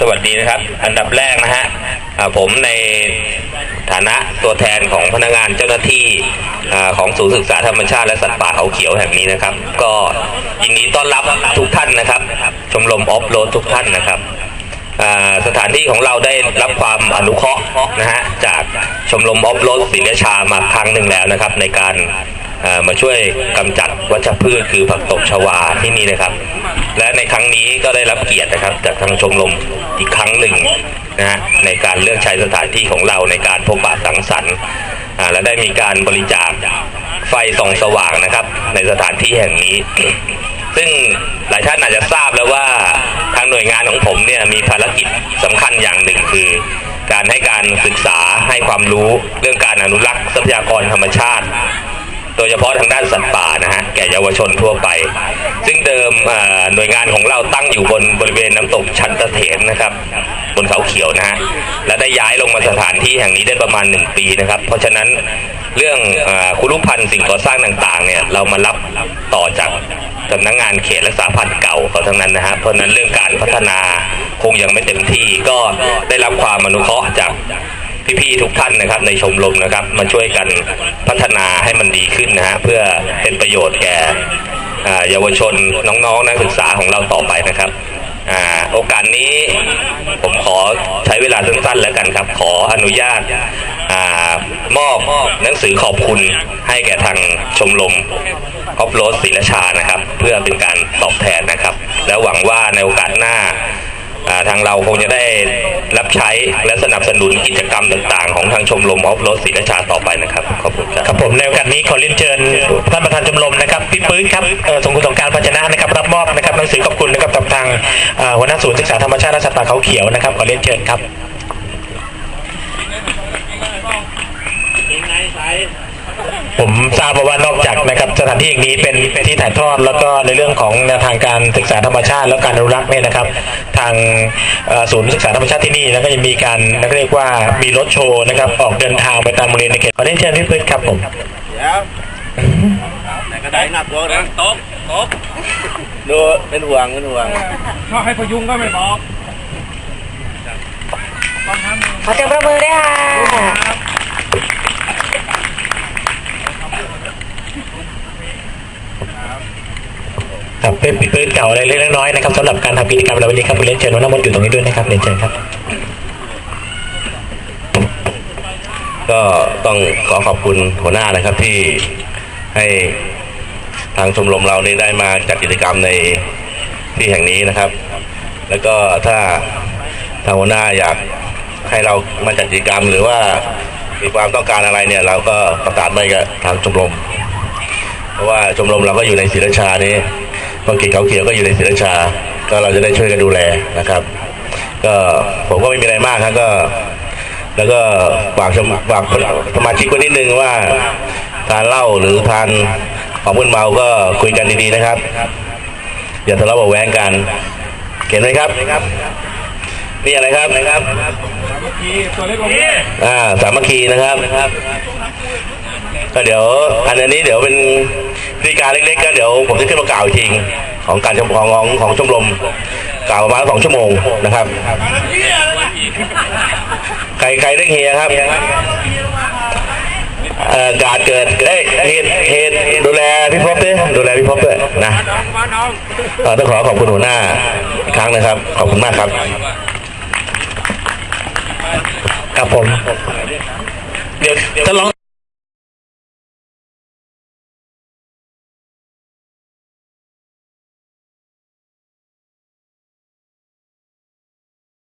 สวัสดีนะครับ อันดับแรกนะฮะผมในฐานะตัวแทนของพนักงานเจ้าหน้าที่ของศูนย์ศึกษาธรรมชาติและสัตว์ป่าเขาเขียวแห่งนี้นะครับ ก็ยินดีต้อนรับทุกท่านนะครับ ชมรมออฟโรดทุกท่านนะครับสถานที่ของเราได้รับความอนุเคราะห์นะฮะจากชมรมออฟโรดศรีราชามาครั้งหนึ่งแล้วนะครับ ในการ มาช่วยกำจัดวัชพืชคือผักตบชวาที่นี่นะครับ และในครั้งนี้ก็ได้รับเกียรตินะครับ จากทางชมรมอีกครั้งหนึ่งนะฮะในการเลือกใช้สถานที่ของเราในการพบปะสังสรรค์และได้มีการบริจาคไฟส่องสว่างนะครับ ในสถานที่แห่งนี้ ซึ่งหลายท่านอาจจะทราบแล้วว่าทางหน่วยงานของผมเนี่ยมีภารกิจสำคัญอย่างหนึ่งคือการให้การศึกษาให้ความรู้เรื่องการอนุรักษ์ทรัพยากรธรรมชาติ โดยเฉพาะทางด้านสัตว์ป่านะฮะแก่เยาวชนทั่วไป ซึ่งเดิมหน่วยงานของเราตั้งอยู่บนบริเวณน้ำตกชันตะเถนนะครับ บนเขาเขียวนะฮะและได้ย้ายลงมาสถานที่แห่งนี้ได้ประมาณหนึ่งปีนะครับ เพราะฉะนั้นเรื่องอคุรุพันธ์สิ่งก่อสร้างต่างๆเนี่ยเรามารับต่อจากสำนักงานเขตรักษาพันธุ์เก่าเขาทั้งนั้นนะฮะเพราะนั้นเรื่องการพัฒนาคงยังไม่เต็มที่ก็ได้รับความอนุเคราะห์จาก พี่ๆทุกท่านนะครับ ในชมรมนะครับ มาช่วยกันพัฒนาให้มันดีขึ้นนะฮะเพื่อเป็นประโยชน์แก่เยาวชนน้องๆนักศึกษาของเราต่อไปนะครับอโอกาสนี้ผมขอใช้เวลาสั้นๆแล้วกันครับ ขออนุญาตอมอบหนังสือขอบคุณให้แก่ทางชมรมออฟโรดศรีราชานะครับ เพื่อเป็นการตอบแทนนะครับ แล้วหวังว่าในโอกาสหน้า ทางเราคงจะได้รับใช้และสนับสนุนกิจกรรมต่าง ๆ ของทางชมรมออฟโรดศรีราชาต่อไปนะครับขอบคุณครับครับผมในโอกาสนี้ขอเรียนเชิญท่านประธานชมรมนะครับพี่ปื้นครับสงคุณสงการพัชนะนะครับรับมอบนะครับหนังสือขอบคุณนะครับกับทางหัวหน้าศูนย์ศึกษาธรรมชาติและสัตว์ป่าเขาเขียวนะครับขอเรียนเชิญครับ ผมทราบมาว่านอกจากนะครับสถานที่แห่งนี้เป็นที่ถ่ายทอดแล้วก็ในเรื่องของแนวทางการศึกษาธรรมชาติและการอนุรักษ์เนี่ยนะครับ ทางเอ่อศูนย์ศึกษาธรรมชาติที่นี่แล้วก็ยังมีการเรียกว่ามีรถโชว์นะครับ ออกเดินทางไปตามโรงเรียนในเขตขอเรียนเชิญพี่ปื้นครับผมไหนก็ได้หนักตัวนะตบตบดูเป็นห่วงเป็นห่วงชอบให้พยุงก็ไม่บอกขอเสียงประมือด้วยค่ะ ครับเป็นปืนเก่าอะไรเล็กน้อยนะครับสำหรับการทำกิจกรรมในวันนี้ครับคุณเลนเชิญหัวหน้ามดอยู่ตรงนี้ด้วยนะครับเรียนเชิญครับ ก็ต้องขอขอบคุณหัวหน้านะครับที่ให้ทางชมรมเรานี่ได้มาจัดกิจกรรมในที่แห่งนี้นะครับ แล้วก็ถ้าทางหัวหน้าอยากให้เรามาจัดกิจกรรมหรือว่ามีความต้องการอะไรเนี่ย เราก็ประสานไปกับทางชมรม เพราะว่าชมรมเราก็อยู่ในศรีราชานี่ บางกิจเขาเขียวก็อยู่ในศรีราชา ก็เราจะได้ช่วยกันดูแลนะครับ ก็ผมก็ไม่มีอะไรมากครับก็ แล้วก็ฝากชมฝากสมาชิกคนนิดนึงว่าทานเหล้าหรือทานของมึนเมาก็คุยกันดีๆนะครับ อย่าทะเลาะเบาะแว้งกันเห็นไหมครับ นี่อะไรครับทีตัวเล็กกว่านี้อ่าสามัคคีนะครับ ก็เดี๋ยวอันนี้เดี๋ยวเป็น พิธีการเล็กๆก็เดี๋ยวผมจะขึ้นมากล่าวอีกทีของการชมของของของชมรมกล่าวประมาณสองชั่วโมงนะครับ ใครใครเร่งเฮียครับเอ่อการเกิดเอ้เหตุเหตุดูแลพี่พบด้วยดูแลพี่พบด้วยนะต้องขอขอบคุณหัวหน้าอีกครั้งนะครับ ขอบคุณมากครับครับผม เดี๋ยวจะลอง